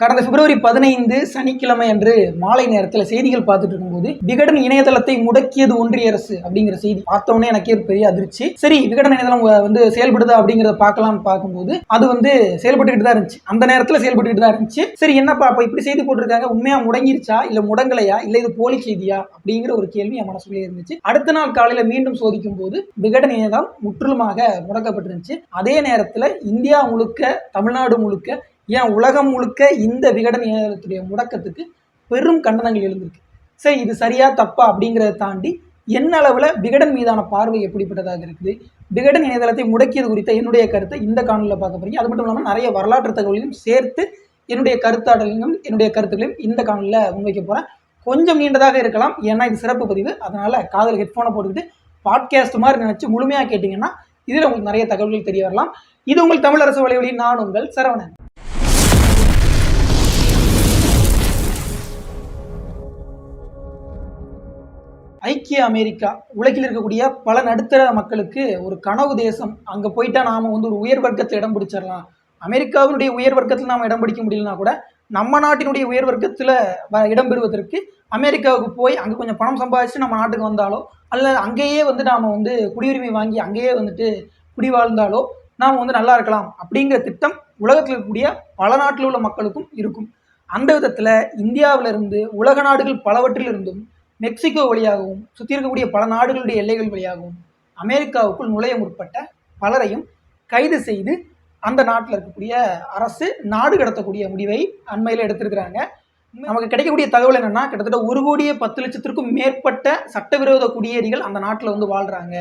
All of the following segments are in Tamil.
கடந்த பிப்ரவரி பதினைந்து சனிக்கிழமை அன்று மாலை நேரத்தில் செய்திகள் பார்த்துட்டு இருக்கும்போது விகடன் இணையதளத்தை முடக்கியது ஒன்றிய அரசு அப்படிங்கிற செய்தி பார்த்தோன்னே எனக்கே ஒரு பெரிய அதிர்ச்சி. சரி விகடன் இணையதளம் வந்து செயல்படுதா அப்படிங்கிறத பார்க்கலாம் பார்க்கும்போது அது வந்து செயல்பட்டுக்கிட்டு தான் இருந்துச்சு. அந்த நேரத்தில் செயல்பட்டுக்கிட்டு தான் இருந்துச்சு. சரி என்னப்பா அப்போ இப்படி செய்தி போட்டிருக்காங்க? உண்மையா முடங்கிருச்சா? இல்ல முடங்கலையா? இல்ல இது போலி செய்தியா? அப்படிங்கிற ஒரு கேள்வி என் மனசுக்குள்ளே இருந்துச்சு. அடுத்த நாள் காலையில மீண்டும் சோதிக்கும் போது விகடன் இணையதளம் முற்றிலுமாக முடக்கப்பட்டிருந்துச்சு. அதே நேரத்தில் இந்தியா முழுக்க தமிழ்நாடு முழுக்க ஏன் உலகம் முழுக்க இந்த விகடன் இணையதளத்துடைய முடக்கத்துக்கு பெரும் கண்டனங்கள் எழுந்திருக்கு. சரி இது சரியா தப்பா அப்படிங்கிறத தாண்டி என்ன அளவில் விகடன் மீதான பார்வை எப்படிப்பட்டதாக இருக்குது? விகடன் இணையதளத்தை முடக்கியது குறித்த என்னுடைய கருத்தை இந்த காணொலியில் பார்க்க போறீங்க. அது மட்டும் இல்லாமல் நிறைய வரலாற்று தகவலையும் சேர்த்து என்னுடைய கருத்தாடலையும் என்னுடைய கருத்துக்களையும் இந்த காணொலியில் முன்வைக்க போகிறேன் கொஞ்சம் நீண்டதாக இருக்கலாம். ஏன்னா இது சிறப்பு பதிவு. அதனால் காதல் ஹெட்ஃபோனை போட்டுக்கிட்டு பாட்காஸ்ட் மாதிரி நினச்சி முழுமையாக கேட்டிங்கன்னா இதில் உங்களுக்கு நிறைய தகவல்கள் தெரிய வரலாம். இது உங்கள் தமிழரசு வலைவழி நான் உங்கள் சரவணன். ஐக்கிய அமெரிக்கா உலகில் இருக்கக்கூடிய பல நடுத்தர மக்களுக்கு ஒரு கனவு தேசம். அங்கே போயிட்டா நாம் வந்து ஒரு உயர் வர்க்கத்தில் இடம் பிடிச்சிடலாம். அமெரிக்காவினுடைய உயர் வர்க்கத்தில் நாம் இடம் பிடிக்க முடியலனா கூட நம்ம நாட்டினுடைய உயர் வர்க்கத்தில் வ- இடம் பெறுவதற்கு அமெரிக்காவுக்கு போய் அங்கே கொஞ்சம் பணம் சம்பாதிச்சு நம்ம நாட்டுக்கு வந்தாலோ அல்லது அங்கேயே வந்து நாம் வந்து குடியுரிமை வாங்கி அங்கேயே வந்துட்டு குடி வாழ்ந்தாலோ நாம் வந்து நல்லா இருக்கலாம். அப்படிங்கிற திட்டம் உலகத்தில் இருக்கக்கூடிய பல நாட்டில் உள்ள மக்களுக்கும் இருக்கும். அந்த விதத்தில் இந்தியாவிலிருந்து உலக நாடுகள் பலவற்றிலிருந்தும் மெக்சிகோ வழியாகவும் சுற்றி இருக்கக்கூடிய பல நாடுகளுடைய எல்லைகள் வழியாகவும் அமெரிக்காவுக்குள் நுழைய முற்பட்ட பலரையும் கைது செய்து அந்த நாட்டில் இருக்கக்கூடிய அரசு நாடு கடத்தக்கூடிய முடிவை அண்மையில் எடுத்திருக்கிறாங்க. நமக்கு கிடைக்கக்கூடிய தகவல் என்னன்னா கிட்டத்தட்ட ஒரு கோடியே பத்து லட்சத்திற்கும் மேற்பட்ட சட்டவிரோத குடியேறிகள் அந்த நாட்டில் வந்து வாழ்றாங்க.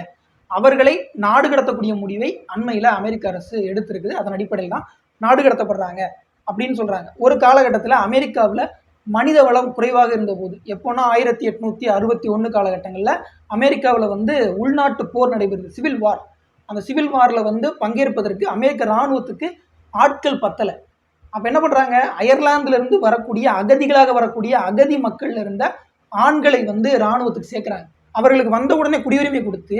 அவர்களை நாடு கடத்தக்கூடிய முடிவை அண்மையில் அமெரிக்க அரசு எடுத்திருக்குது. அதன் அடிப்படையில் தான் நாடு கடத்தப்படுறாங்க அப்படின்னு சொல்றாங்க. ஒரு காலகட்டத்தில் அமெரிக்காவில் மனித வளம் குறைவாக இருந்தபோது எப்போனா ஆயிரத்தி எட்நூற்றி அறுபத்தி ஒன்று காலகட்டங்களில் அமெரிக்காவில் வந்து உள்நாட்டு போர் நடைபெறுது சிவில் வார். அந்த சிவில் வாரில் வந்து பங்கேற்பதற்கு அமெரிக்க இராணுவத்துக்கு ஆட்கள் பத்தலை. அப்போ என்ன பண்ணுறாங்க அயர்லாந்துலேருந்து வரக்கூடிய அகதிகளாக வரக்கூடிய அகதி மக்கள்ல இருந்த ஆண்களை வந்து இராணுவத்துக்கு சேர்க்குறாங்க. அவர்களுக்கு வந்த உடனே குடியுரிமை கொடுத்து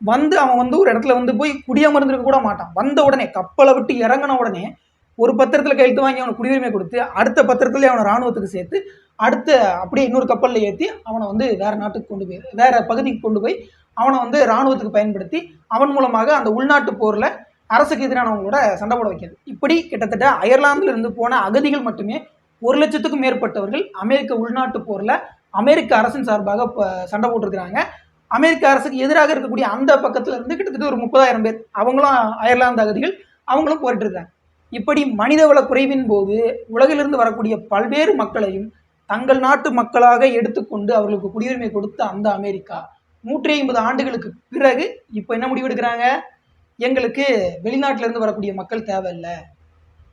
வந்து அவன் வந்து ஒரு இடத்துல வந்து போய் குடியமர்ந்திருக்க கூட மாட்டான். வந்த உடனே கப்பலை விட்டு இறங்கின உடனே ஒரு பத்திரத்தில் கையெழுத்து வாங்கி அவனுக்கு குடியுரிமை கொடுத்து அடுத்த பத்திரத்துலேயே அவனை இராணுவத்துக்கு சேர்த்து அடுத்த அப்படியே இன்னொரு கப்பலில் ஏற்றி அவனை வந்து வேறு நாட்டுக்கு கொண்டு போய் வேறு பகுதிக்கு கொண்டு போய் அவனை வந்து இராணுவத்துக்கு பயன்படுத்தி அவன் மூலமாக அந்த உள்நாட்டு போரில் அரசுக்கு எதிரானவங்களோட சண்டை போட வைக்கிறது. இப்படி கிட்டத்தட்ட அயர்லாந்தில் இருந்து போன அகதிகள் மட்டுமே ஒரு லட்சத்துக்கும் மேற்பட்டவர்கள் அமெரிக்க உள்நாட்டு போரில் அமெரிக்க அரசின் சார்பாக சண்டை போட்டிருக்கிறாங்க. அமெரிக்க அரசுக்கு எதிராக இருக்கக்கூடிய அந்த பக்கத்துல இருந்து கிட்டத்தட்ட ஒரு முப்பதாயிரம் பேர் அவங்களும் அயர்லாந்து அகதிகள் அவங்களும் போரிட்டு இருக்காங்க இப்படி மனிதவள குறைவின் போது உலகிலிருந்து வரக்கூடிய பல்வேறு மக்களையும் தங்கள் நாட்டு மக்களாக எடுத்துக்கொண்டு அவர்களுக்கு குடியுரிமை கொடுத்த அந்த அமெரிக்கா நூற்றி ஐம்பது ஆண்டுகளுக்கு பிறகு இப்போ என்ன முடிவு எடுக்கிறாங்க எங்களுக்கு வெளிநாட்டிலேருந்து வரக்கூடிய மக்கள் தேவையில்லை.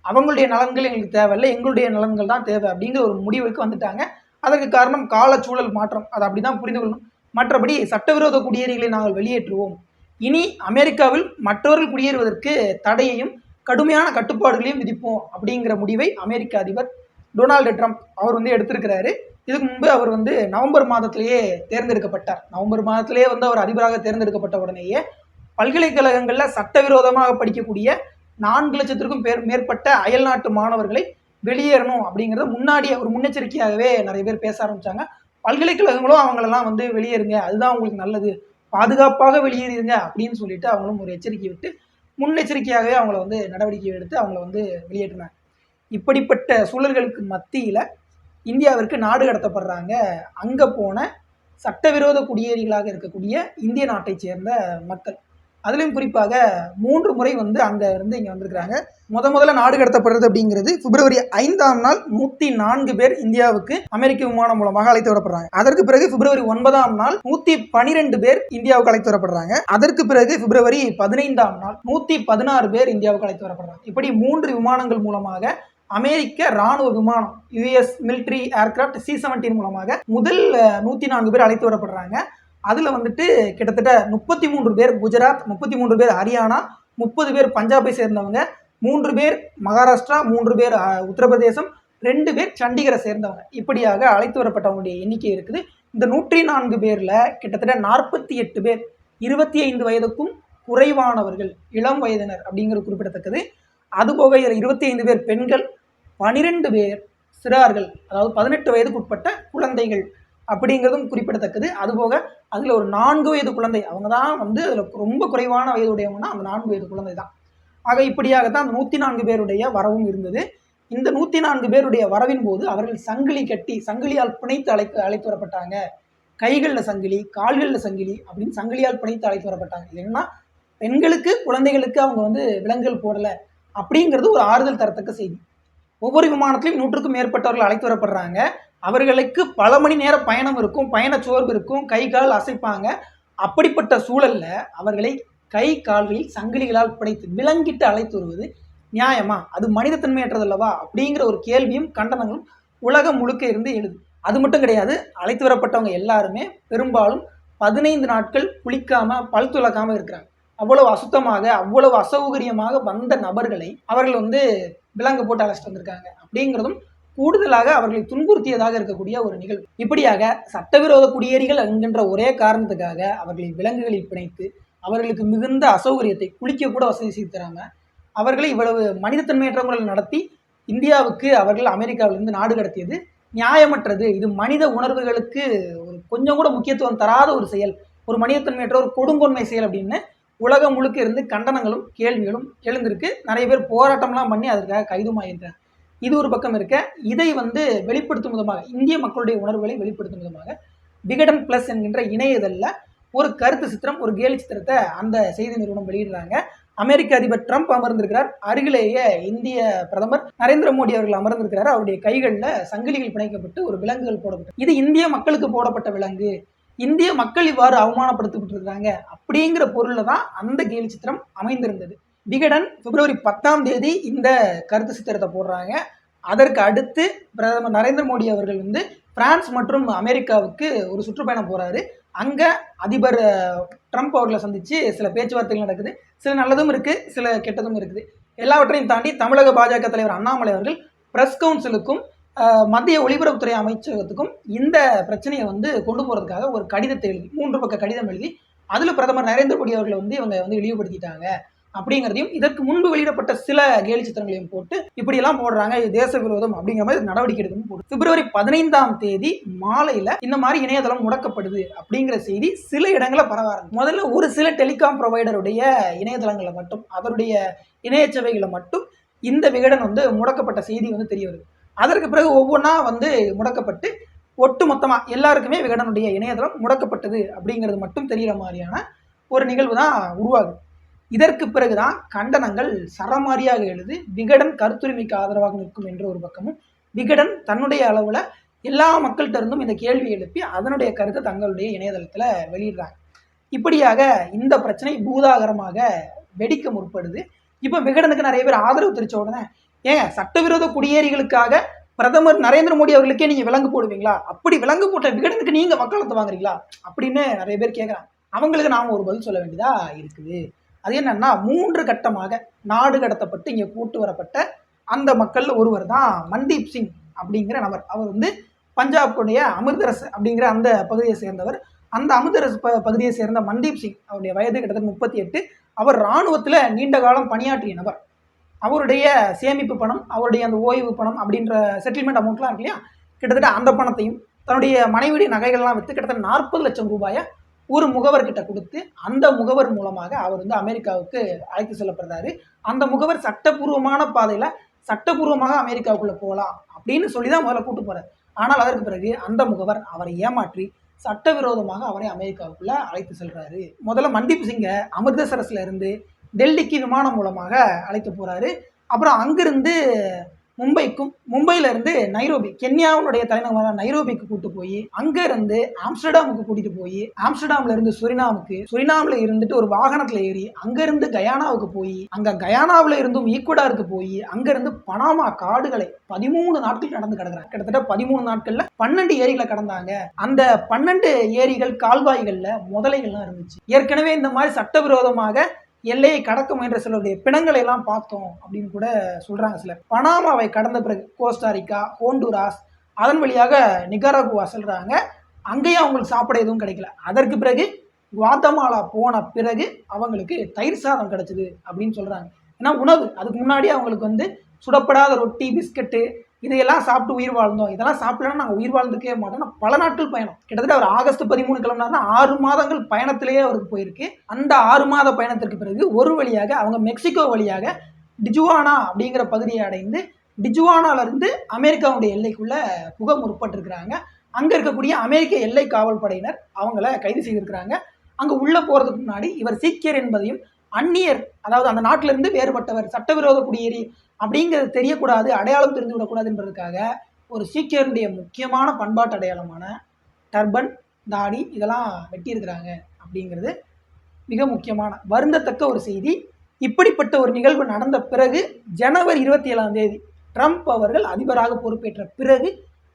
அவங்களுடைய நலன்கள் எங்களுக்கு தேவையில்லை. எங்களுடைய நலன்கள் தான் தேவை அப்படிங்கிற ஒரு முடிவுக்கு வந்துட்டாங்க. அதற்கு காரணம் காலச்சூழல் மாற்றம். அதை அப்படிதான் புரிந்து கொள்ளணும். மற்றபடி சட்டவிரோத குடியேறிகளை நாங்கள் வெளியேற்றுவோம். இனி அமெரிக்காவில் மற்றவர்கள் குடியேறுவதற்கு தடையையும் கடுமையான கட்டுப்பாடுகளையும் விதிப்போம் அப்படிங்கிற முடிவை அமெரிக்க அதிபர் டொனால்டு ட்ரம்ப் அவர் வந்து எடுத்திருக்கிறாரு. இதுக்கு முன்பு அவர் வந்து நவம்பர் மாதத்திலேயே தேர்ந்தெடுக்கப்பட்டார். நவம்பர் மாதத்திலேயே வந்து அவர் அதிபராக தேர்ந்தெடுக்கப்பட்ட உடனேயே பல்கலைக்கழகங்களில் சட்டவிரோதமாக படிக்கக்கூடிய நான்கு லட்சத்திற்கும் பேர் மேற்பட்ட அயல்நாட்டு மாணவர்களை வெளியேறணும் அப்படிங்கிறத முன்னாடியே ஒரு முன்னெச்சரிக்கையாகவே நிறைய பேர் பேச ஆரம்பித்தாங்க பல்கலைக்கழகங்களும் அவங்களெல்லாம் வந்து வெளியேறுங்க அதுதான் உங்களுக்கு நல்லது பாதுகாப்பாக வெளியேறிடுங்க அப்படின்னு சொல்லிட்டு அவங்களும் ஒரு எச்சரிக்கை விட்டு முன்னெச்சரிக்கையாகவே அவங்கள வந்து நடவடிக்கை எடுத்து அவங்கள வந்து வெளியேற்றினாங்க. இப்படிப்பட்ட சூழல்களுக்கு மத்தியில் இந்தியாவிற்கு நாடு கடத்தப்படுறாங்க. அங்கே போன சட்டவிரோத குடியேறிகளாக இருக்கக்கூடிய இந்திய நாட்டைச் சேர்ந்த மக்கள். அதுலேயும் குறிப்பாக மூன்று முறை வந்து அங்கே இருந்து இங்கே வந்திருக்கிறாங்க. முத முதல்ல நாடு கடத்தப்படுறது அப்படிங்கிறது பிப்ரவரி ஐந்தாம் நாள் நூற்றி நான்கு பேர் இந்தியாவுக்கு அமெரிக்க விமானம் மூலமாக அழைத்து வரப்படுறாங்க. அதற்கு பிறகு பிப்ரவரி ஒன்பதாம் நாள் நூற்றி பனிரெண்டு பேர் இந்தியாவுக்கு அழைத்து வரப்படுறாங்க. அதற்கு பிறகு பிப்ரவரி பதினைந்தாம் நாள் நூற்றி பதினாறு பேர் இந்தியாவுக்கு அழைத்து வரப்படுறாங்க. இப்படி மூன்று விமானங்கள் மூலமாக அமெரிக்க ராணுவ விமானம் US military aircraft C seventeen மூலமாக முதல் நூற்றி நான்கு பேர் அழைத்து வரப்படுறாங்க. அதில் வந்துட்டு கிட்டத்தட்ட முப்பத்தி மூன்று பேர் குஜராத் முப்பத்தி மூன்று பேர் ஹரியானா முப்பது பேர் பஞ்சாபை சேர்ந்தவங்க மூன்று பேர் மகாராஷ்டிரா மூன்று பேர் உத்தரப்பிரதேசம் ரெண்டு பேர் சண்டிகரை சேர்ந்தவங்க. இப்படியாக அழைத்து வரப்பட்டவங்களுடைய எண்ணிக்கை இருக்குது. இந்த நூற்றி நான்கு பேரில் கிட்டத்தட்ட நாற்பத்தி எட்டு பேர் இருபத்தி ஐந்து வயதுக்கும் குறைவானவர்கள் இளம் வயதினர் அப்படிங்கிறது குறிப்பிடத்தக்கது. அதுபோக இதில் இருபத்தி ஐந்து பேர் பெண்கள் பனிரெண்டு பேர் சிறார்கள் அதாவது பதினெட்டு வயதுக்குட்பட்ட குழந்தைகள் அப்படிங்கிறதும் குறிப்பிடத்தக்கது. அதுபோக அதில் ஒரு நான்கு வயது குழந்தை அவங்க தான் வந்து அதில் ரொம்ப குறைவான வயதுடையவங்கன்னா அந்த நான்கு வயது குழந்தை தான் ஆக இப்படியாகத்தான் அந்த நூற்றி நான்கு பேருடைய வரவும் இருந்தது. இந்த நூற்றி நான்கு பேருடைய வரவின் போது அவர்கள் சங்கிலி கட்டி சங்கிலியால் பிணைத்து அழைத்து அழைத்து வரப்பட்டாங்க. கைகளில் சங்கிலி கால்களில் சங்கிலி அப்படின்னு சங்கிலியால் பிணைத்து அழைத்து வரப்பட்டாங்க. இல்லைன்னா பெண்களுக்கு குழந்தைகளுக்கு அவங்க வந்து விலங்குகள் போடலை அப்படிங்கிறது ஒரு ஆறுதல் தரத்தக்க செய்தி. ஒவ்வொரு விமானத்திலையும் நூற்றுக்கும் மேற்பட்டவர்கள் அழைத்து வரப்படுறாங்க. அவர்களுக்கு பல மணி நேர பயணம் இருக்கும் பயண சோர்வு இருக்கும் கை கால் அசைப்பாங்க. அப்படிப்பட்ட சூழல்ல அவர்களை கை கால்களில் சங்கிலிகளால் பிடித்து விலங்கிட்டு அழைத்து வருவது நியாயமா? அது மனிதத்தன்மையற்றது அல்லவா அப்படிங்கிற ஒரு கேள்வியும் கண்டனங்களும் உலகம் முழுக்க இருந்து எழுது. அது மட்டும் கிடையாது அழைத்து வரப்பட்டவங்க எல்லாருமே பெரும்பாலும் பதினைந்து நாட்கள் குளிக்காம பல் துளக்காம இருக்கிறாங்க. அவ்வளவு அசுத்தமாக அவ்வளவு அசௌகரியமாக வந்த நபர்களை அவர்கள் வந்து விலங்கு போட்டு அழைச்சிட்டு வந்திருக்காங்க. அப்படிங்கிறதும் கூடுதலாக அவர்களை துன்புறுத்தியதாக இருக்கக்கூடிய ஒரு நிகழ்வு. இப்படியாக சட்டவிரோத குடியேறிகள் என்கின்ற ஒரே காரணத்துக்காக அவர்களை விலங்குகளில் பிணைத்து அவர்களுக்கு மிகுந்த அசௌகரியத்தை குளிக்க கூட வசதி செய்து தராங்க. அவர்களை இவ்வளவு மனிதத்தன்மையற்ற முறையில் நடத்தி இந்தியாவுக்கு அவர்கள் அமெரிக்காவிலிருந்து நாடு கடத்தியது நியாயமற்றது. இது மனித உணர்வுகளுக்கு ஒரு கொஞ்சம் கூட முக்கியத்துவம் தராத ஒரு செயல். ஒரு மனிதத்தன்மையற்ற ஒரு கொடுங்கொன்மை செயல் அப்படின்னு உலகம் முழுக்க இருந்து கண்டனங்களும் கேள்விகளும் எழுந்திருக்கு. நிறைய பேர் போராட்டம்லாம் பண்ணி அதற்காக கைதுமாயிருக்காங்க இது ஒரு பக்கம் இருக்க. இதை வந்து வெளிப்படுத்தும் விதமாக இந்திய மக்களுடைய உணர்வுகளை வெளிப்படுத்தும் விதமாக விகடன் பிளஸ் என்கின்ற இணையதழில் ஒரு கருத்து சித்திரம் ஒரு கேலி சித்திரத்தை அந்த செய்தி நிறுவனம் வெளியிடுறாங்க. அமெரிக்க அதிபர் ட்ரம்ப் அமர்ந்திருக்கிறார். அருகிலேயே இந்திய பிரதமர் நரேந்திர மோடி அவர்கள் அமர்ந்திருக்கிறார். அவருடைய கைகளில் சங்கிலிகள் பிணைக்கப்பட்டு ஒரு விலங்குகள் போடப்பட்டு இது இந்திய மக்களுக்கு போடப்பட்ட விலங்கு. இந்திய மக்கள் இவ்வாறு அவமானப்படுத்தப்பட்டிருக்கிறாங்க அப்படிங்கிற பொருளில் தான் அந்த கேலி சித்திரம் அமைந்திருந்தது. விகடன் பிப்ரவரி பத்தாம் தேதி இந்த கருத்து சித்திரத்தை போடுறாங்க. அதற்கு அடுத்து பிரதமர் நரேந்திர மோடி அவர்கள் வந்து பிரான்ஸ் மற்றும் அமெரிக்காவுக்கு ஒரு சுற்றுப்பயணம் போகிறாரு அங்கே அதிபர் ட்ரம்ப் அவர்களை சந்தித்து சில பேச்சுவார்த்தைகள் நடக்குது. சில நல்லதும் இருக்குது சில கெட்டதும் இருக்குது. எல்லாவற்றையும் தாண்டி தமிழக பாஜக தலைவர் அண்ணாமலை அவர்கள் ப்ரெஸ் கவுன்சிலுக்கும் மத்திய ஒலிபரப்புத்துறை அமைச்சகத்துக்கும் இந்த பிரச்சனையை வந்து கொண்டு போகிறதுக்காக ஒரு கடிதத்தை எழுதி மூன்று பக்க கடிதம் எழுதி அதில் பிரதமர் நரேந்திர மோடி அவர்களை வந்து இவங்க வந்து இழிவுபடுத்திட்டாங்க. அப்படிங்கிறதையும் இதற்கு முன்பு வெளியிடப்பட்ட சில கேலி சித்திரங்களையும் போட்டு இப்படியெல்லாம் போடுறாங்க. இது தேச விரோதம் அப்படிங்கிற மாதிரி நடவடிக்கை எடுக்கணும் போட்டு பிப்ரவரி பதினைந்தாம் தேதி மாலையில இந்த மாதிரி இணையதளம் முடக்கப்படுது அப்படிங்கிற செய்தி சில இடங்களில் பரவ ஆரம்பிச்சு முதல்ல ஒரு சில டெலிகாம் ப்ரொவைடருடைய இணையதளங்களில் மட்டும் அவருடைய இணைய சேவைகளை மட்டும் இந்த விகடன் வந்து முடக்கப்பட்ட செய்தி வந்து தெரிய வருது. அதற்கு பிறகு ஒவ்வொன்றா வந்து முடக்கப்பட்டு ஒட்டு மொத்தமாக எல்லாருக்குமே விகடனுடைய இணையதளம் முடக்கப்பட்டது அப்படிங்கிறது மட்டும் தெரிகிற மாதிரியான ஒரு நிகழ்வு தான் உருவாகுது. இதற்கு பிறகுதான் கண்டனங்கள் சரமாரியாக எழுது விகடன் கருத்துரிமைக்கு ஆதரவாக நிற்கும் என்ற ஒரு பக்கமும் விகடன் தன்னுடைய அளவில் எல்லா மக்கள்கிட்ட இருந்தும் இந்த கேள்வி எழுப்பி அதனுடைய கருத்தை தங்களுடைய இணையதளத்தில் வெளியிடுறாங்க. இப்படியாக இந்த பிரச்சனை பூதாகரமாக வெடிக்க முற்படுது. இப்போ விகடனுக்கு நிறைய பேர் ஆதரவு தெரிவித்த உடனே ஏங்க சட்டவிரோத குடியேறிகளுக்காக பிரதமர் நரேந்திர மோடி அவர்களுக்கே நீங்கள் விலங்கு போடுவீங்களா? அப்படி விலங்கு போட்ட விகடனுக்கு நீங்கள் வக்காலத்து வாங்குறீங்களா? அப்படின்னு நிறைய பேர் கேட்குறாங்க அவங்களுக்கு நாம் ஒரு பதில் சொல்ல வேண்டியதாக இருக்குது. அது என்னன்னா மூன்று கட்டமாக நாடு கடத்தப்பட்டு இங்கே கூட்டு வரப்பட்ட அந்த மக்கள் ஒருவர் தான் மன்தீப் சிங் அப்படிங்கிற நபர். அவர் வந்து பஞ்சாபுடைய அமிர்தரஸ் அப்படிங்கிற அந்த பகுதியை சேர்ந்தவர். அந்த அமிர்தரஸ் ப பகுதியை சேர்ந்த மன்தீப் சிங் அவருடைய வயது கிட்டத்தட்ட முப்பத்தி எட்டு. அவர் இராணுவத்தில் நீண்ட காலம் பணியாற்றிய நபர். அவருடைய சேமிப்பு பணம் அவருடைய அந்த ஓய்வு பணம் அப்படின்ற செட்டில்மெண்ட் அமௌண்ட்லாம் இருக்கு இல்லையா? கிட்டத்தட்ட அந்த பணத்தையும் தன்னுடைய மனைவியுடைய நகைகள்லாம் விற்று கிட்டத்தட்ட நாற்பது லட்சம் ரூபாயை ஒரு முகவர்கிட்ட கொடுத்து அந்த முகவர் மூலமாக அவர் வந்து அமெரிக்காவுக்கு அழைத்து செல்லப்படுறாரு. அந்த முகவர் சட்டப்பூர்வமான பாதையில் சட்டப்பூர்வமாக அமெரிக்காவுக்குள்ளே போகலாம் அப்படின்னு சொல்லி தான் முதல்ல கூட்டு போகிறார் ஆனால் அதற்கு பிறகு அந்த முகவர் அவரை ஏமாற்றி சட்டவிரோதமாக அவரை அமெரிக்காவுக்குள்ள அழைத்து செல்றாரு. முதல்ல மன்தீப் சிங்கை அமிர்தசரஸ்ல இருந்து டெல்லிக்கு விமானம் மூலமாக அழைத்து போறாரு. அப்புறம் அங்கிருந்து மும்பைக்கும் மும்பையிலேருந்து நைரோபி கென்யாவுடைய தலைநகரான நைரோபிக்கு கூட்டு போய் அங்கேருந்து ஆம்ஸ்டர்டாமுக்கு கூட்டிட்டு போய் ஆம்ஸ்டர்டாம்ல இருந்து சுரினாமுக்கு சுரினாமில் இருந்துட்டு ஒரு வாகனத்தில் ஏறி அங்கேருந்து கயானாவுக்கு போய் அங்கே கயானாவில் இருந்தும் ஈக்குவடாருக்கு போய் அங்கேருந்து பனாமா காடுகளை பதிமூணு நாட்கள் நடந்து கிடக்குறாங்க. கிட்டத்தட்ட பதிமூணு நாட்களில் பன்னெண்டு ஏரிகளை கடந்தாங்க. அந்த பன்னெண்டு ஏரிகள் கால்வாய்களில் முதலைகள்லாம் இருந்துச்சு. ஏற்கனவே இந்த மாதிரி சட்டவிரோதமாக எல்லையை கடக்க முயன்ற சிலருடைய பிணங்களை எல்லாம் பார்த்தோம் அப்படின்னு கூட சொல்றாங்க சிலர். பனாமாவை கடந்த பிறகு கோஸ்டாரிக்கா ஹோண்டுராஸ் அதன் வழியாக நிகரகுவா செல்றாங்க. அங்கேயும் அவங்களுக்கு சாப்பிட எதுவும் கிடைக்கல. அதற்கு பிறகு குவாத்தமாலா போன பிறகு அவங்களுக்கு தயிர் சாதம் கிடச்சிது அப்படின்னு சொல்றாங்க. ஏன்னா உணவு அதுக்கு முன்னாடி அவங்களுக்கு வந்து சுடப்படாத ரொட்டி பிஸ்கட்டு இதையெல்லாம் சாப்பிட்டு உயிர் வாழ்ந்தோம். இதெல்லாம் சாப்பிடலன்னா நாங்கள் உயிர் வாழ்ந்துக்கவே மாட்டோம். பல நாட்கள் பயணம். கிட்டத்தட்ட அவர் ஆகஸ்ட் பதிமூணு கிளம்பினார்னா ஆறு மாதங்கள் பயணத்திலேயே அவருக்கு போயிருக்கு. அந்த ஆறு மாத பயணத்திற்கு பிறகு ஒரு வழியாக அவங்க மெக்சிகோ வழியாக டிஜுவானா அப்படிங்கிற பகுதியை அடைந்து டிஜுவானாலிருந்து அமெரிக்காவுடைய எல்லைக்குள்ளே புக முற்பட்டிருக்கிறாங்க. அங்கே இருக்கக்கூடிய அமெரிக்க எல்லை காவல் படையினர் அவங்கள கைது செய்திருக்கிறாங்க. அங்கே உள்ளே போகிறதுக்கு முன்னாடி இவர் சீக்கியர் என்பதையும் அந்நியர் அதாவது அந்த நாட்டிலிருந்து வேறுபட்டவர் சட்டவிரோத குடியேறி அப்படிங்கிறது தெரியக்கூடாது அடையாளம் தெரிந்து விடக்கூடாது என்பதற்காக ஒரு சீக்கியருடைய முக்கியமான பண்பாட்டு அடையாளமான டர்பன் தாடி இதெல்லாம் வெட்டியிருக்கிறாங்க அப்படிங்கிறது மிக முக்கியமான வருந்தத்தக்க ஒரு செய்தி. இப்படிப்பட்ட ஒரு நிகழ்வு நடந்த பிறகு ஜனவரி இருபத்தி ஏழாம் தேதி ட்ரம்ப் அவர்கள் அதிபராக பொறுப்பேற்ற பிறகு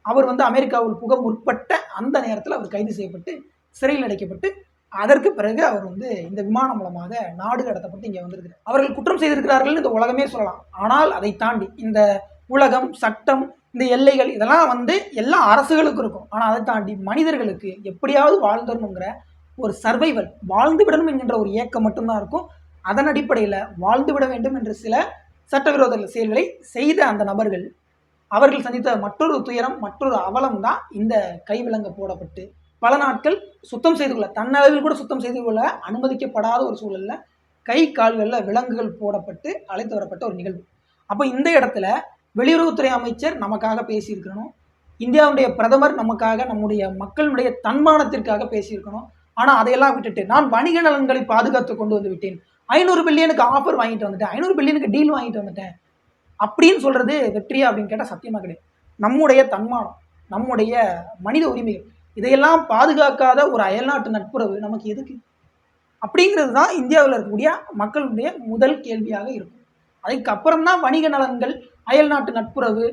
அவர் வந்து அமெரிக்காவில் புக முற்பட்ட அந்த நேரத்தில் அவர் கைது செய்யப்பட்டு சிறையில் அடைக்கப்பட்டு அதற்கு பிறகு அவர் வந்து இந்த விமானம் மூலமாக நாடு கடத்தப்பட்டு இங்கே வந்திருக்கிறார். அவர்கள் குற்றம் செய்திருக்கிறார்கள் இந்த உலகமே சொல்லலாம். ஆனால் அதை தாண்டி இந்த உலகம் சட்டம் இந்த எல்லைகள் இதெல்லாம் வந்து எல்லா அரசுகளுக்கும் இருக்கும். ஆனால் அதை தாண்டி மனிதர்களுக்கு எப்படியாவது வாழ்ந்துடணுங்கிற ஒரு சர்வைவல் வாழ்ந்து விடணும் என்கின்ற ஒரு ஏக்கம் மட்டும்தான் இருக்கும். அதன் அடிப்படையில் வாழ்ந்து விட வேண்டும் என்ற சில சட்டவிரோத செயல்களை செய்த அந்த நபர்கள் அவர்கள் சந்தித்த மற்றொரு துயரம் மற்றொரு அவலம் தான் இந்த கைவிலங்க போடப்பட்டு பல நாட்கள் சுத்தம் செய்து கொள்ள தன்னளவில் கூட சுத்தம் செய்து கொள்ள அனுமதிக்கப்படாத ஒரு சூழலில் கை கால்களில் விலங்குகள் போடப்பட்டு அழைத்து வரப்பட்ட ஒரு நிகழ்வு. அப்போ இந்த இடத்துல வெளியுறவுத்துறை அமைச்சர் நமக்காக பேசியிருக்கணும். இந்தியாவுடைய பிரதமர் நமக்காக நம்முடைய மக்களுடைய தன்மானத்திற்காக பேசியிருக்கணும். ஆனால் அதையெல்லாம் விட்டுட்டு நான் வணிக நலன்களை பாதுகாத்து கொண்டு வந்து விட்டேன். ஐநூறு பில்லியனுக்கு ஆஃபர் வாங்கிட்டு வந்துட்டேன். ஐநூறு பில்லியனுக்கு டீல் வாங்கிட்டு வந்துட்டேன். அப்படின்னு சொல்கிறது வெற்றியா அப்படின்னு கேட்டால் சத்தியமாக கிடையாது. நம்முடைய தன்மானம் நம்முடைய மனித உரிமைகள் இதையெல்லாம் பாதுகாக்காத ஒரு அயல்நாட்டு நட்புறவு நமக்கு எதுக்கு? அப்படிங்கிறது தான் இந்தியாவில் இருக்கக்கூடிய மக்களுடைய முதல் கேள்வியாக இருக்கும். அதுக்கப்புறம் தான் வணிக நலன்கள் அயல்நாட்டு நட்புறவு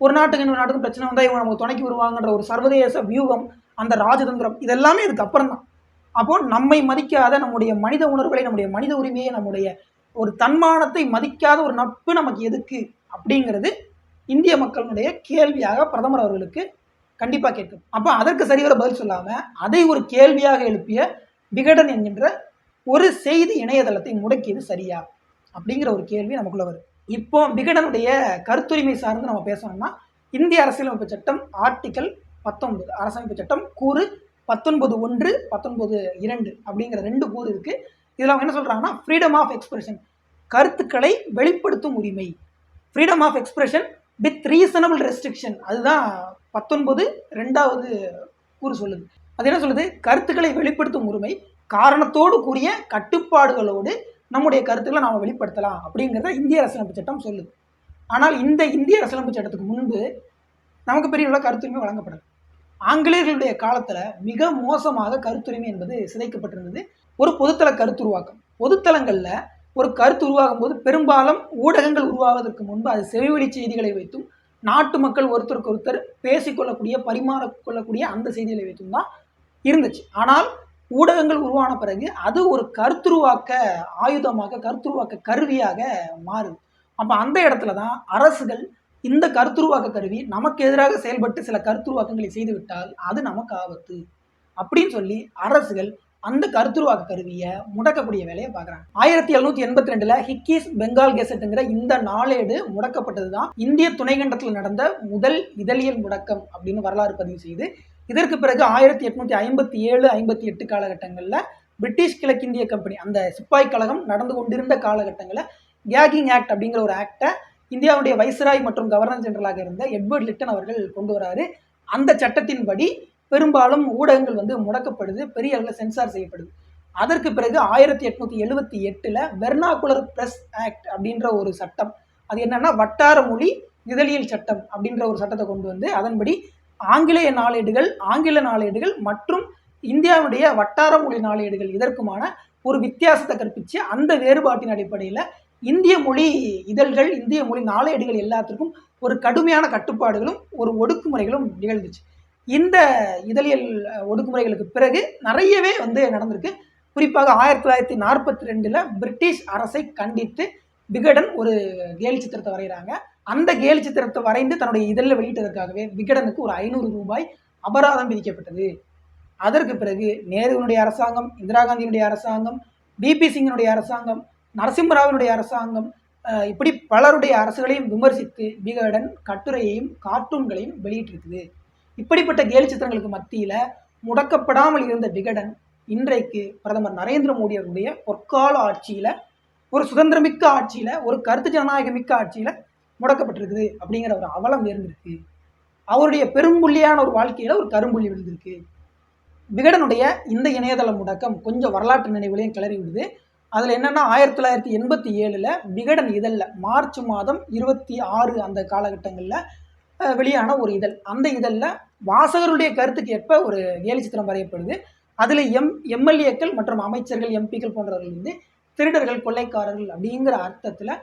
ஒரு நாட்டுக்கு இன்னொரு நாட்டுக்கும் பிரச்சனை வந்தால் இவங்க நமக்கு துணைக்கு வருவாங்கன்ற ஒரு சர்வதேச வியூகம் அந்த ராஜதந்திரம் இதெல்லாமே இதுக்கு அப்புறம் தான். அப்போ நம்மை மதிக்காத நம்முடைய மனித உணர்வுகளை நம்முடைய மனித உரிமையை நம்முடைய ஒரு தன்மானத்தை மதிக்காத ஒரு நட்பு நமக்கு எதுக்கு? அப்படிங்கிறது இந்திய மக்களுடைய கேள்வியாக பிரதமர் அவர்களுக்கு கண்டிப்பாக கேட்கும். அப்போ அதற்கு சரிவர பதில் சொல்லாமல் அதை ஒரு கேள்வியாக எழுப்பிய விகடன் என்கின்ற ஒரு செய்தி இணையதளத்தை முடக்கியது சரியா? அப்படிங்கிற ஒரு கேள்வி நமக்குள்ள வருது இப்போ விகடனுடைய கருத்துரிமை சார்ந்து நம்ம பேசணும்னா இந்திய அரசியலமைப்பு சட்டம் ஆர்டிக்கல் பத்தொன்பது அரசமைப்பு சட்டம் கூறு பத்தொன்பது ஒன்று பத்தொன்பது இரண்டு அப்படிங்கிற ரெண்டு கூறு இருக்கு. இதில் அவங்க என்ன சொல்றாங்கன்னா ஃப்ரீடம் ஆஃப் எக்ஸ்பிரஷன் கருத்துக்களை வெளிப்படுத்தும் உரிமை. Freedom of expression with reasonable restriction அதுதான் பத்தொன்பது ரெண்டாவது கூறு சொல்லுது. அது என்ன சொல்லுது? கருத்துக்களை வெளிப்படுத்தும் உரிமை காரணத்தோடு கூறிய கட்டுப்பாடுகளோடு நம்முடைய கருத்துக்களை நாம் வெளிப்படுத்தலாம் அப்படிங்கிறத இந்திய அரசியலமைப்பு சட்டம் சொல்லுது. ஆனால் இந்த இந்திய அரசியலமைப்பு சட்டத்துக்கு முன்பு நமக்கு பெரிய உள்ள கருத்துரிமை வழங்கப்படும் ஆங்கிலேயர்களுடைய காலத்தில் மிக மோசமாக கருத்துரிமை என்பது சிதைக்கப்பட்டிருந்தது. ஒரு பொதுத்தள கருத்துருவாக்கம் பொதுத்தளங்களில் ஒரு கருத்து உருவாகும் போது பெரும்பாலும் ஊடகங்கள் உருவாவதற்கு முன்பு அது செவிவெளி செய்திகளை வைத்தும் நாட்டு மக்கள் ஒருத்தருக்கு ஒருத்தர் பேசிக்கொள்ளக்கூடிய பரிமாறிக்கொள்ளக்கூடிய அந்த செய்திகளை வைத்தும் தான் இருந்துச்சு. ஆனால் ஊடகங்கள் உருவான பிறகு அது ஒரு கருத்துருவாக்க ஆயுதமாக கருத்துருவாக்க கருவியாக மாறுது. அப்போ அந்த இடத்துல தான் அரசுகள் இந்த கருத்துருவாக்க கருவி நமக்கு எதிராக செயல்பட்டு சில கருத்துருவாக்கங்களை செய்துவிட்டால் அது நமக்கு ஆபத்து. அப்படின்னு சொல்லி அரசுகள் அந்த கருத்துருவாக்க கருவியை முடக்கக்கூடிய வேலையை பார்க்குறாங்க. ஆயிரத்தி எழுநூத்தி எண்பத்தி ரெண்டுல ஹிக்கிஸ் பெங்கால் கெசட்டுங்கிற இந்த நாளேடு முடக்கப்பட்டது தான் இந்திய துணைக்கண்டத்தில் நடந்த முதல் இதழியல் முடக்கம் அப்படின்னு வரலாறு பதிவு செய்து இதற்கு பிறகு ஆயிரத்தி எட்நூத்தி ஐம்பத்தி ஏழு ஐம்பத்தி எட்டு காலகட்டங்களில் பிரிட்டிஷ் கிழக்கிந்திய கம்பெனி அந்த சிப்பாய் கழகம் நடந்து கொண்டிருந்த காலகட்டங்களில் கேகிங் ஆக்ட் அப்படிங்கிற ஒரு ஆக்டை இந்தியாவுடைய வைஸ்ராய் மற்றும் கவர்னர் ஜெனரலாக இருந்த எட்வர்ட் லிட்டன் அவர்கள் கொண்டு வராரு. அந்த சட்டத்தின்படி பெரும்பாலும் ஊடகங்கள் வந்து முடக்கப்படுது பெரிய அளவில் சென்சார் செய்யப்படுது. அதற்கு பிறகு ஆயிரத்தி எட்நூத்தி எழுபத்தி எட்டுல வெர்னாகுலர் பிரஸ் ஆக்ட் அப்படின்ற ஒரு சட்டம் அது என்னன்னா வட்டார மொழி இதழியல் சட்டம் அப்படின்ற ஒரு சட்டத்தை கொண்டு வந்து அதன்படி ஆங்கிலேய நாளேடுகள் ஆங்கில நாளேடுகள் மற்றும் இந்தியாவுடைய வட்டார மொழி நாளேடுகள் இதற்குமான ஒரு வித்தியாசத்தை கற்பித்து அந்த வேறுபாட்டின் அடிப்படையில் இந்திய மொழி இதழ்கள் இந்திய மொழி நாளேடுகள் எல்லாத்துக்கும் ஒரு கடுமையான கட்டுப்பாடுகளும் ஒரு ஒடுக்குமுறைகளும் நிகழ்ந்துச்சு. இந்த இதழியல் ஒடுக்குமுறைகளுக்கு பிறகு நிறையவே வந்து நடந்திருக்கு. குறிப்பாக ஆயிரத்தி தொள்ளாயிரத்தி நாற்பத்தி ரெண்டில் பிரிட்டிஷ் அரசை கண்டித்து விகடன் ஒரு கேலி சித்திரத்தை வரைகிறாங்க. அந்த கேலி சித்திரத்தை வரைந்து தன்னுடைய இதழில் வெளியிட்டதற்காகவே விகடனுக்கு ஒரு ஐநூறு ரூபாய் அபராதம் விதிக்கப்பட்டது. அதற்கு பிறகு நேருவினுடைய அரசாங்கம் இந்திரா காந்தியினுடைய அரசாங்கம் பிபி சிங்கினுடைய அரசாங்கம் நரசிம்மராவினுடைய அரசாங்கம் இப்படி பலருடைய அரசுகளையும் விமர்சித்து விகடன் கட்டுரையையும் கார்ட்டூன்களையும் வெளியிட்டிருக்குது. இப்படிப்பட்ட கேலி சித்திரங்களுக்கு மத்தியில் முடக்கப்படாமல் இருந்த விகடன் இன்றைக்கு பிரதமர் நரேந்திர மோடி அவருடைய பொற்கால ஆட்சியில் ஒரு சுதந்திரமிக்க ஆட்சியில் ஒரு கருத்து ஜனநாயக மிக்க ஆட்சியில் முடக்கப்பட்டிருக்குது அப்படிங்கிற ஒரு அவலம் நேர்ந்திருக்கு அவருடைய பெரும்புள்ளியான ஒரு வாழ்க்கையில் ஒரு கரும்புள்ளி விழுந்திருக்கு. விகடனுடைய இந்த இணையதள முடக்கம் கொஞ்சம் வரலாற்று நினைவுகளையும் கிளறி விடுது. அதில் என்னென்னா ஆயிரத்தி தொள்ளாயிரத்தி எண்பத்தி ஏழில் விகடன் இதழில் மார்ச் மாதம் இருபத்தி ஆறு அந்த காலகட்டங்களில் வெளியான ஒரு இதழ். அந்த இதழில் வாசகருடைய கருத்துக்கு ஏற்ப ஒரு கேலி சித்திரம் வரையப்படுது. அதில் எம் எம்எல்ஏக்கள் மற்றும் அமைச்சர்கள் எம்பிக்கள் போன்றவர்கள் வந்து திருடர்கள் கொள்ளைக்காரர்கள் அப்படிங்கிற அர்த்தத்தில்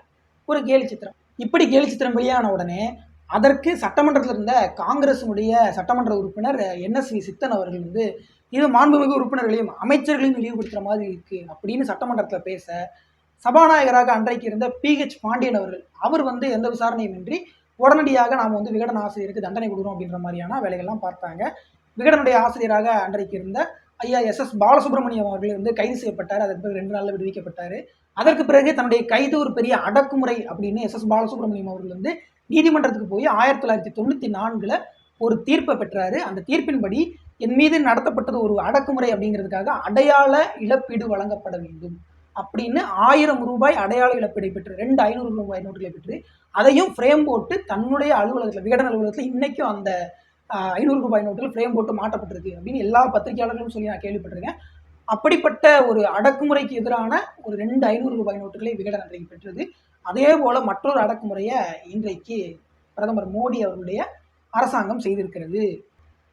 ஒரு கேலி சித்திரம். இப்படி கேலி சித்திரம் வெளியான உடனே அதற்கு சட்டமன்றத்தில் இருந்த காங்கிரசினுடைய சட்டமன்ற உறுப்பினர் என்எஸ்வி சித்தன் அவர்கள் வந்து இது மாண்புமிகு உறுப்பினர்களையும் அமைச்சர்களையும் இழிவுபடுத்துகிற மாதிரி இருக்கு அப்படின்னு சட்டமன்றத்தில் பேச சபாநாயகராக அன்றைக்கு இருந்த பிஹெச் பாண்டியன் அவர்கள் அவர் வந்து எந்த விசாரணையும் இன்றி உடனடியாக நாம் வந்து விகடன் ஆசிரியருக்கு தண்டனை கொடுக்குறோம் அப்படின்ற மாதிரியான வேலைகள்லாம் பார்த்தாங்க. விகடனுடைய ஆசிரியராக அன்றைக்கு இருந்த ஐயா எஸ் எஸ் பாலசுப்ரமணியம் அவர்கள் வந்து கைது செய்யப்பட்டார். அதற்கு பிறகு ரெண்டு நாளில் விடுவிக்கப்பட்டார். அதற்கு பிறகு தன்னுடைய கைது ஒரு பெரிய அடக்குமுறை அப்படின்னு எஸ் எஸ் பாலசுப்ரமணியம் அவர்கள் வந்து நீதிமன்றத்துக்கு போய் ஆயிரத்தி தொள்ளாயிரத்தி தொண்ணூற்றி நான்கில் ஒரு தீர்ப்பை பெற்றாரு. அந்த தீர்ப்பின்படி என் மீது நடத்தப்பட்டது ஒரு அடக்குமுறை அப்படிங்கிறதுக்காக அடையாள இழப்பீடு வழங்கப்பட வேண்டும். அப்படின்னு ஆயிரம் ரூபாய் அடையாள இழப்பீடை பெற்று ரெண்டு ஐநூறு ரூபாய் நோட்டுகளை பெற்று அதையும் ஃப்ரேம் போட்டு தன்னுடைய அலுவலகத்தில் விகடன் அலுவலகத்தில் இன்னைக்கும் அந்த ஐநூறு ரூபாய் நோட்டில் ஃப்ரேம் போட்டு மாட்டப்பட்டிருக்கு அப்படின்னு எல்லா பத்திரிகையாளர்களும் சொல்லி நான் கேள்விப்பட்டிருக்கேன். அப்படிப்பட்ட ஒரு அடக்குமுறைக்கு எதிரான ஒரு ரெண்டு ஐநூறு ரூபாய் நோட்டுகளை விகடன் அன்றைக்கு பெற்றது. அதே போல மற்றொரு அடக்குமுறையை இன்றைக்கு பிரதமர் மோடி அவர்களுடைய அரசாங்கம் செய்திருக்கிறது.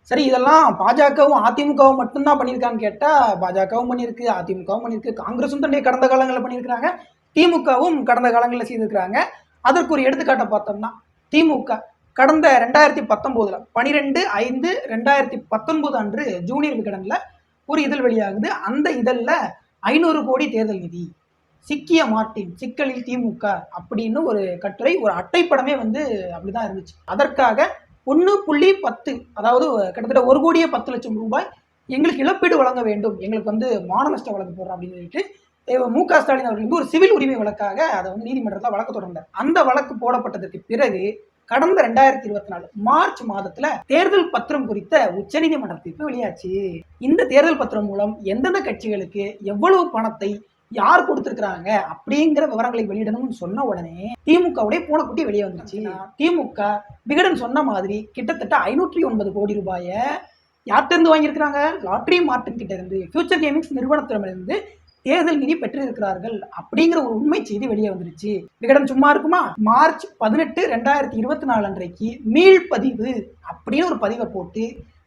சரி இதெல்லாம் பாஜகவும் அதிமுகவும் மட்டும்தான் பண்ணியிருக்கான்னு கேட்டால் பாஜகவும் பண்ணியிருக்கு அதிமுகவும் பண்ணியிருக்கு காங்கிரஸும் தன்னுடைய கடந்த காலங்களில் பண்ணியிருக்கிறாங்க திமுகவும் கடந்த காலங்களில் செய்திருக்கிறாங்க. அதற்கு ஒரு எடுத்துக்காட்டை பார்த்தோம்னா திமுக கடந்த ரெண்டாயிரத்தி பத்தொம்போதில் பனிரெண்டு ஐந்து ரெண்டாயிரத்தி பத்தொன்பது அன்று ஜூனியர் விகடனில் ஒரு இதழ் வெளியாகுது. அந்த இதழில் ஐநூறு கோடி தேர்தல் நிதி. சிக்கிய மார்ட்டின் சிக்கலில் திமுக அப்படின்னு ஒரு கட்டுரை ஒரு அட்டைப்படமே வந்து அப்படிதான் இருந்துச்சு. அதற்காக ஒன்று புள்ளி பத்து அதாவது கிட்டத்தட்ட ஒரு கோடியே பத்து லட்சம் ரூபாய் எங்களுக்கு இழப்பீடு வழங்க வேண்டும். எங்களுக்கு வந்து மான நஷ்ட வழக்கு போடுறோம் அப்படின்னு சொல்லிட்டு மு க ஸ்டாலின் அவர்கள் வந்து ஒரு சிவில் உரிமை வழக்காக அதை வந்து நீதிமன்றத்தில் வழக்கு தொடர்ந்தார். அந்த வழக்கு போடப்பட்டதற்கு பிறகு கடந்த ரெண்டாயிரத்தி இருபத்தி நாலு மார்ச் மாதத்துல தேர்தல் பத்திரம் குறித்த உச்சநீதிமன்ற தீர்ப்பு வெளியாச்சு. இந்த தேர்தல் பத்திரம் மூலம் எந்தெந்த கட்சிகளுக்கு எவ்வளவு பணத்தை யார் கொடுத்திருக்கிறாங்க அப்படிங்கிற விவரங்களை வெளியிடணும்னு சொன்ன உடனே திமுகவுடைய பூனைக்குட்டி வெளியே வந்துருச்சு. திமுக விகடன் சொன்ன மாதிரி கிட்டத்தட்ட ஐநூற்றி ஒன்பது கோடி ரூபாயை யார்கிட்ட இருந்து வாங்கியிருக்கிறாங்க? லாட்ரி மார்ட்டின் கிட்ட இருந்து ஃபியூச்சர் கேமிங்ஸ் நிறுவனத்திடமிருந்து தேர்தல் நிதி பெற்றிருக்கிறார்கள் அப்படிங்கிற ஒரு உண்மை செய்தி வெளியே வந்துருச்சு. விகடன் சும்மா இருக்குமா? மார்ச் பதினெட்டு ரெண்டாயிரத்தி இருபத்தி நாலு அன்றைக்கு மீள்பதிவு அப்படின்னு ஒரு பதிவை போட்டு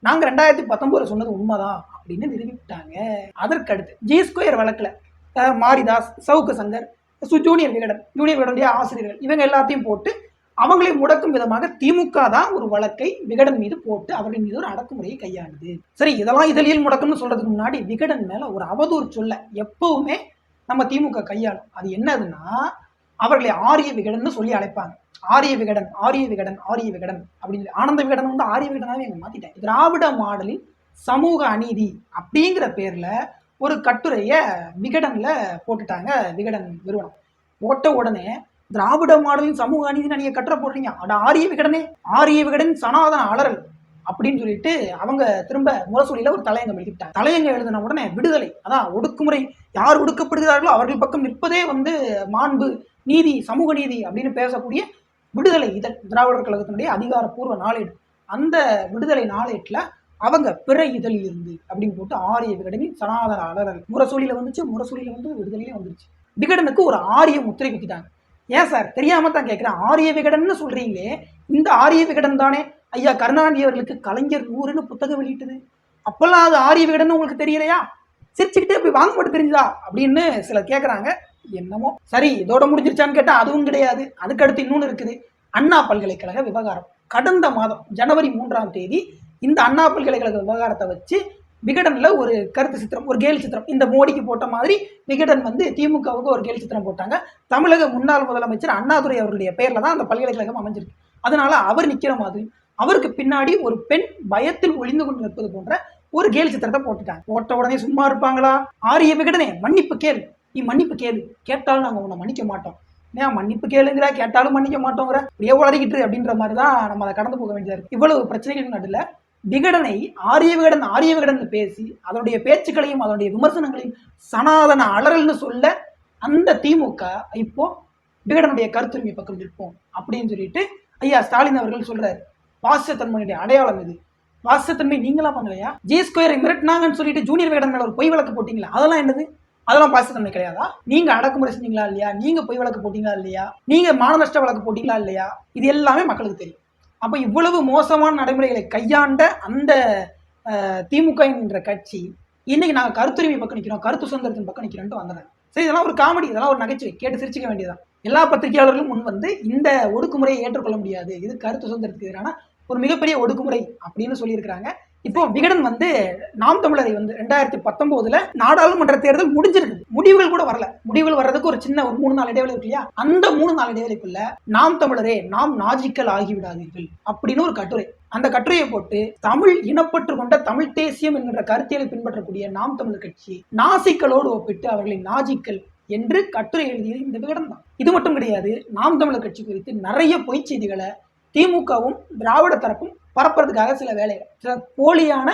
நாங்க ரெண்டாயிரத்தி பத்தொன்பதுல சொன்னது உண்மைதான் அப்படின்னு நிரூபிட்டாங்க அதற்கு அடுத்து ஜி ஸ்கொயர் வழக்குல மாரிதாஸ் சவுக்கு சங்கர் சு ஜூனியர் விகடன் ஜூனியர் விகடனுடைய ஆசிரியர்கள். இவங்க எல்லாத்தையும் போட்டு அவங்களை முடக்கும் விதமாக திமுக தான் ஒரு வழக்கை விகடன் மீது போட்டு அவர்கள் மீது ஒரு அடக்குமுறையை கையாளுது சரி இதெல்லாம் இதழியல் முடக்கம்னு சொல்றதுக்கு முன்னாடி விகடன் மேல ஒரு அவதூறு சொல்ல எப்பவுமே நம்ம திமுக கையாளும். அது என்னதுன்னா அவர்களை ஆரிய விகடன்னு சொல்லி அழைப்பாங்க. ஆரிய விகடன் ஆரிய விகடன் ஆரிய விகடன் அப்படின்னு ஆனந்த விகடன் வந்து ஆரிய விகடனாவே எங்க மாத்திட்டேன் திராவிட மாடலின் சமூக அநீதி அப்படிங்கிற பேர்ல ஒரு கட்டுரையை விகடன்ல போட்டுட்டாங்க விகடன் நிறுவனம். போட்ட உடனே திராவிட மாடலின் சமூக அநீதி நீங்கள் கட்டுரை போடுறீங்க அட ஆரிய விகடனே ஆரிய விகடன் சனாதன அலறல் அப்படின்னு சொல்லிட்டு அவங்க திரும்ப முரசொலியில ஒரு தலையங்கம் எழுதிட்டாங்க. தலையங்கம் எழுதின உடனே விடுதலை அதான் ஒடுக்குமுறை. யார் ஒடுக்கப்படுகிறார்களோ அவர்கள் பக்கம் நிற்பதே வந்து மாண்பு நீதி சமூக நீதி அப்படின்னு பேசக்கூடிய விடுதலை இதழ் திராவிடர் கழகத்தினுடைய அதிகாரப்பூர்வ நாளேடு. அந்த விடுதலை நாளேட்டில் அவங்க பிற இதழில் இருந்து அப்படின்னு போட்டு ஆரிய விகடனி சனாதன அலறல். முரசொலியில வந்துச்சு முரசொலியில வந்து விடுதலையிலே வந்துருச்சு. விகடனுக்கு ஒரு ஆரிய முத்திரை குத்திட்டாங்க. ஏன் சார்? தெரியாம தான் கேட்குறேன் ஆரிய விகடன்னு சொல்றீங்களே இந்த ஆரிய விகடன் தானே? ஐயா கருணாநிதி அவர்களுக்கு கலைஞர் நூறுன்னு புத்தகம் வெளியிட்டது. அப்பெல்லாம் அது ஆரிய விகடன் உங்களுக்கு தெரியலையா? சிரிச்சுக்கிட்டே போய் வாங்க மட்டும் தெரிஞ்சுதா? அப்படின்னு சிலர் கேட்குறாங்க என்னமோ. சரி இதோட முடிஞ்சிருச்சான்னு கேட்டால் அதுவும் கிடையாது. அதுக்கடுத்து இன்னொன்று இருக்குது. அண்ணா பல்கலைக்கழக விவகாரம். கடந்த மாதம் ஜனவரி மூன்றாம் தேதி இந்த அண்ணா பல்கலைக்கழக விவகாரத்தை வச்சு விகடன்ல ஒரு கருத்து சித்திரம் ஒரு கேலி சித்திரம் இந்த மோடிக்கு போட்ட மாதிரி விகடன் வந்து திமுகவுக்கு ஒரு கேலி சித்திரம் போட்டாங்க. தமிழக முன்னாள் முதலமைச்சர் அண்ணாதுரை அவர்களுடைய பெயர்ல தான் அந்த பல்கலைக்கழகம் அமைஞ்சிருக்கு. அதனால அவர் நிக்கிற மாதிரி அவருக்கு பின்னாடி ஒரு பெண் பயத்தில் ஒளிந்து கொண்டு நிற்பது போன்ற ஒரு கேலி சித்திரத்தை போட்டுட்டாங்க. போட்ட உடனே சும்மா இருப்பாங்களா? ஆரிய விகடனே மன்னிப்பு கேளு. நீ மன்னிப்பு கேளு. கேட்டாலும் நாங்கள் உன்னை மன்னிக்க மாட்டோம். ஏன் மன்னிப்பு கேளுங்கிற கேட்டாலும் மன்னிக்க மாட்டோங்கிற? இப்படியே உளறிக்கிட்டு அப்படின்ற மாதிரி தான் நம்ம அதை கடந்து போக வேண்டியதாக இருக்கு. இவ்வளவு பிரச்சனைகள் நடுவில் விகடனை ஆரிய விகடன் ஆரிய விகடன் பேசி அதனுடைய பேச்சுக்களையும் அதனுடைய விமர்சனங்களையும் சனாதன அலறல்னு சொல்ல அந்த திமுக இப்போ விகடனுடைய கருத்துரிமை பக்கம் நிற்போம் அப்படின்னு சொல்லிட்டு ஐயா ஸ்டாலின் அவர்கள் சொல்றாரு. பாசிசத்தன்மையுடைய அடையாளம் இது. பாசிசத்தன்மை நீங்களா பண்ணலையா ஜி ஸ்கொயரை மிரட்டினாங்கன்னு சொல்லிட்டு ஜூனியர் விகடன் மேல ஒரு பொய் வழக்கு போட்டீங்களா? அதெல்லாம் என்னது? அதெல்லாம் பாசிசத்தன்மை கிடையாதா? நீங்க அடக்குமுறை செஞ்சீங்களா இல்லையா? நீங்க பொய் வழக்கு போட்டீங்களா இல்லையா? நீங்க மான நஷ்ட வழக்கு போட்டீங்களா இல்லையா? இது எல்லாமே மக்களுக்கு தெரியும். அப்ப இவ்வளவு மோசமான நடைமுறைகளை கையாண்ட அந்த திமுக என்ற கட்சி இன்னைக்கு நாங்க கருத்துரிமை பக்கம் நிற்கிறோம் கருத்து சுதந்திரத்தின் பக்கம் நிக்கிறோம்னு வந்தேன் சரி இதெல்லாம் ஒரு காமெடி இதெல்லாம் ஒரு நகைச்சுவை கேட்டு சிரிச்சுக்க வேண்டியதுதான். எல்லா பத்திரிகையாளர்களும் முன் வந்து இந்த ஒடுக்குமுறையை ஏற்றுக்கொள்ள முடியாது. இது கருத்து சுதந்திரத்துக்கு எதிரான ஒரு மிகப்பெரிய ஒடுக்குமுறை அப்படின்னு சொல்லியிருக்கிறாங்க. இப்போ விகடன் வந்து நாம் தமிழரை வந்து ரெண்டாயிரத்தி பத்தொன்பதுல நாடாளுமன்ற தேர்தல் முடிஞ்சிருக்கு முடிவுகள் கூட வரல. முடிவுகள் வர்றதுக்கு ஒரு சின்ன ஒரு மூணு நாள் இடைவெளி இருக்கு இல்லையா? அந்த மூணு நாள் இடைவெளிக்குள்ள நாம் தமிழரே நாம் நாஜிக்கல் ஆகிவிடாதீர்கள் அப்படின்னு ஒரு கட்டுரை. அந்த கட்டுரையை போட்டு தமிழ் இனப்பற்று கொண்ட தமிழ் தேசியம் என்கின்ற கருத்தியலை பின்பற்றக்கூடிய நாம் தமிழர் கட்சி நாசிக்களோடு ஒப்பிட்டு அவர்களை நாஜிக்கல் என்று கட்டுரை எழுதியது இந்த விகடன் தான். இது மட்டும் கிடையாது நாம் தமிழர் கட்சி குறித்து நிறைய பொய்ச் செய்திகளை திமுகவும் திராவிட தரப்பும் பரப்புறதுக்காக சில வேலைகள். சில போலியான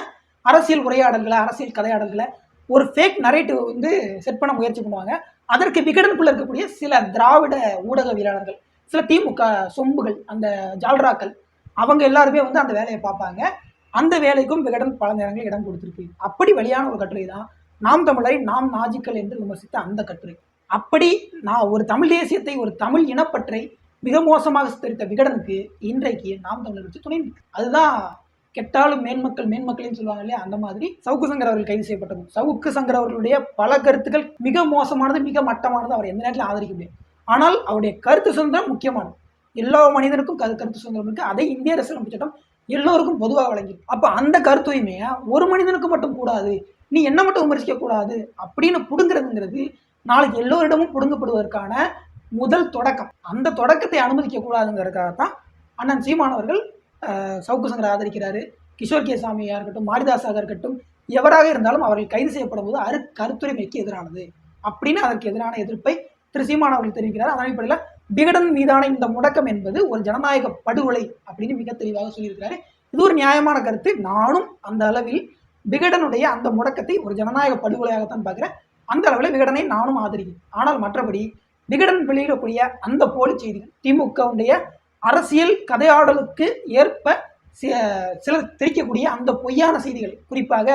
அரசியல் உரையாடல்களை அரசியல் கதையாடல்களை ஒரு ஃபேக் நரேட்டிவ் வந்து செட் பண்ண முயற்சி பண்ணுவாங்க. அதற்கு விகடனுக்குள்ள இருக்கக்கூடிய சில திராவிட ஊடகவியலாளர்கள் சில திமுக சொம்புகள் அந்த ஜால்ராக்கள் அவங்க எல்லாருமே வந்து அந்த வேலையை பார்ப்பாங்க. அந்த வேலைக்கும் விகடன் பல நேரங்களில் இடம் கொடுத்துருக்கு. அப்படி வெளியான ஒரு கட்டுரை தான் நாம் தமிழரை நாம் நாஜிக்கல் என்று விமர்சித்த அந்த கட்டுரை. அப்படி நான் ஒரு தமிழ் தேசியத்தை ஒரு தமிழ் இனப்பற்றை மிக மோசமாக சித்தரித்த விகடனுக்கு இன்றைக்கு நாம் தமிழர் கட்சி துணை அதுதான் கெட்டாலும் மேன்மக்கள் மேன்மக்கள்னு சொல்லுவாங்க இல்லையா? அந்த மாதிரி சவுக்கு சங்கர் அவர்கள் கைது செய்யப்பட்டது. சவுக்கு சங்கர் அவர்களுடைய பல கருத்துக்கள் மிக மோசமானது மிக மட்டமானது அவர் எந்த நேரத்தில் ஆதரிக்க முடியும் ஆனால் அவருடைய கருத்து சுதந்திரம் முக்கியமானது. எல்லா மனிதனுக்கும் கரு கருத்து சுதந்திரம் இருக்குது அதை இந்திய அரசியலமைப்பு சட்டம் எல்லோருக்கும் பொதுவாக வழங்கி அப்போ அந்த கருத்துரிமையை ஒரு மனிதனுக்கு மட்டும் கூடாது நீ என்ன மட்டும் விமர்சிக்க கூடாது அப்படின்னு புடுங்கிறதுங்கிறது நாளைக்கு எல்லோரிடமும் புடுங்கப்படுவதற்கான முதல் தொடக்கம். அந்த தொடக்கத்தை அனுமதிக்க கூடாதுங்கிறதுக்காகத்தான் அண்ணன் சீமானவர்கள் சவுக்கு சங்கரை ஆதரிக்கிறாரு. கிஷோர் கே சாமியாக இருக்கட்டும் மாரிதாஸாக இருக்கட்டும் எவராக இருந்தாலும் அவர்கள் கைது செய்யப்படும் போது அரு கருத்துரிமைக்கு எதிரானது அப்படின்னு அதற்கு எதிரான எதிர்ப்பை திரு சீமான் அவர்கள் தெரிவிக்கிறார். அதன் அடிப்படையில் விகடன் மீதான இந்த முடக்கம் என்பது ஒரு ஜனநாயக படுகொலை அப்படின்னு மிக தெளிவாக சொல்லியிருக்கிறாரு. இது ஒரு நியாயமான கருத்து. நானும் அந்த அளவில் விகடனுடைய அந்த முடக்கத்தை ஒரு ஜனநாயக படுகொலையாகத்தான் பார்க்குறேன். அந்த அளவில் விகடனை நானும் ஆதரிக்கிறேன். ஆனால் மற்றபடி விகடன் வெளியிடக்கூடிய அந்த போலி செய்திகள் திமுகவுடைய அரசியல் கதையாடலுக்கு ஏற்ப சிலர் திரிக்கக்கூடிய அந்த பொய்யான செய்திகள். குறிப்பாக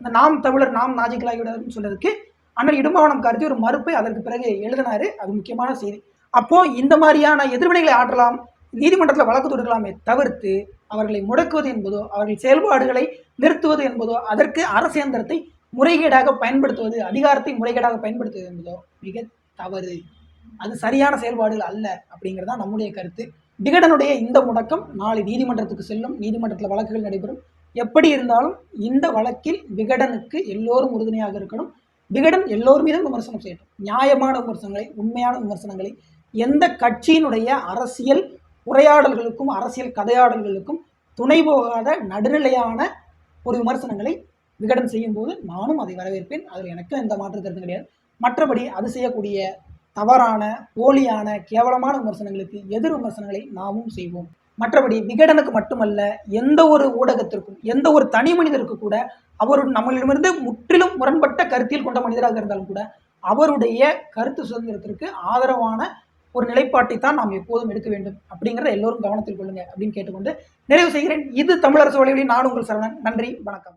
இந்த நாம் தமிழர் நாம் நாஜிக்கலாகிவிடாதுன்னு சொல்றதுக்கு அண்ணன் இடும்பவனம் கார்த்தி ஒரு மறுப்பை அதற்கு பிறகு எழுதினாரு. அது முக்கியமான செய்தி. அப்போ இந்த மாதிரியான எதிர்வினைகளை ஆற்றலாம் நீதிமன்றத்தில் வழக்கு தொடுக்கலாமே தவிர்த்து அவர்களை முடக்குவது என்பதோ அவர்கள் செயல்பாடுகளை நிறுத்துவது என்பதோ அதற்கு அரசியந்திரத்தை முறைகேடாக பயன்படுத்துவது அதிகாரத்தை முறைகேடாக பயன்படுத்துவது என்பதோ மிக தவறு. அது சரியான செயல்பாடுகள் அல்ல அப்படிங்கிறது தான் நம்முடைய கருத்து. விகடனுடைய இந்த முடக்கம் நாளை நீதிமன்றத்துக்கு செல்லும். நீதிமன்றத்தில் வழக்குகள் நடைபெறும். எப்படி இருந்தாலும் இந்த வழக்கில் விகடனுக்கு எல்லோரும் உறுதுணையாக இருக்கணும். விகடன் எல்லோர் மீதும் விமர்சனம் செய்யட்டும். நியாயமான விமர்சனங்களை உண்மையான விமர்சனங்களை எந்த கட்சியினுடைய அரசியல் உரையாடல்களுக்கும் அரசியல் கதையாடல்களுக்கும் துணை போகாத நடுநிலையான ஒரு விமர்சனங்களை விகடன் செய்யும்போது நானும் அதை வரவேற்பேன். அதில் எனக்கு எந்த மாற்று கருத்து கிடையாது. மற்றபடி அது செய்யக்கூடிய தவறான போலியான கேவலமான விமர்சனங்களுக்கு எதிர் விமர்சனங்களை நாமும் செய்வோம். மற்றபடி விகடனுக்கு மட்டுமல்ல எந்த ஒரு ஊடகத்திற்கும் எந்த ஒரு தனி மனிதருக்கு கூட அவருடன் நம்மளிடமிருந்து முற்றிலும் முரண்பட்ட கருத்தில் கொண்ட மனிதராக இருந்தாலும் கூட அவருடைய கருத்து சுதந்திரத்திற்கு ஆதரவான ஒரு நிலைப்பாட்டை தான் நாம் எப்போதும் எடுக்க வேண்டும். அப்படிங்கிறத எல்லோரும் கவனத்தில் கொள்ளுங்க அப்படின்னு கேட்டுக்கொண்டு நிறைவு செய்கிறேன். இது தமிழரசு வழிகளில் நான் உங்கள் சரவணன். நன்றி. வணக்கம்.